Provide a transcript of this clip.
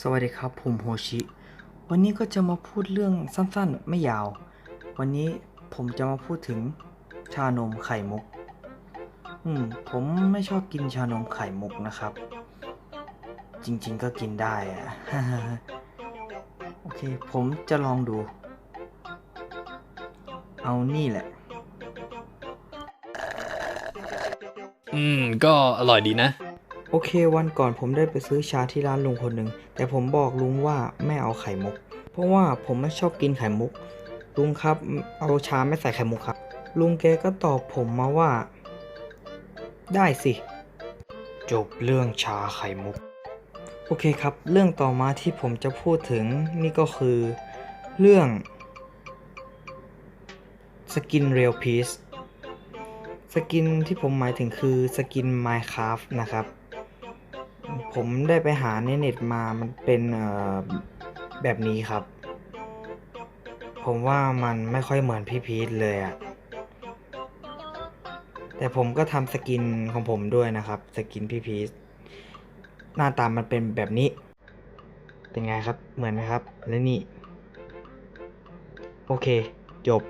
สวัสดีครับ ผมโฮชิ วันนี้ก็จะมาพูดเรื่องสั้นๆ ไม่ยาว วันนี้ผมจะมาพูดถึงชานมไข่มุก อืม ผมไม่ชอบกินชานมไข่มุกนะครับ จริงๆก็กินได้อะโอเค ผมจะลองดู เอานี่แหละ อืม ก็อร่อยดีนะ โอเควันก่อนผมได้ไปซื้อชาที่ร้านลุงคนหนึ่งแต่ผมบอกลุงว่าไม่เอาไข่มุก เพราะว่าผมไม่ชอบกินไข่มุก ลุงครับเอาชาไม่ใส่ไข่มุกครับ ลุงแกก็ตอบผมมาว่า ได้สิ จบเรื่องชาไข่มุก โอเคครับ เรื่องต่อมาที่ผมจะพูดถึงนี่ก็คือ เรื่องสกินเรียลพีซสกินที่ผมหมายถึงคือสกิน Minecraft นะครับ ผมได้ไปหาในเน็ตมามันเป็นแบบนี้ครับ ผมว่ามันไม่ค่อยเหมือนพี่พีทเลยอะแต่ผมก็ทำสกินของผมด้วยนะครับ สกินพี่พีทหน้าตามันเป็นแบบนี้ เป็นไงครับเหมือนไหมครับ และนี่ โอเค จบ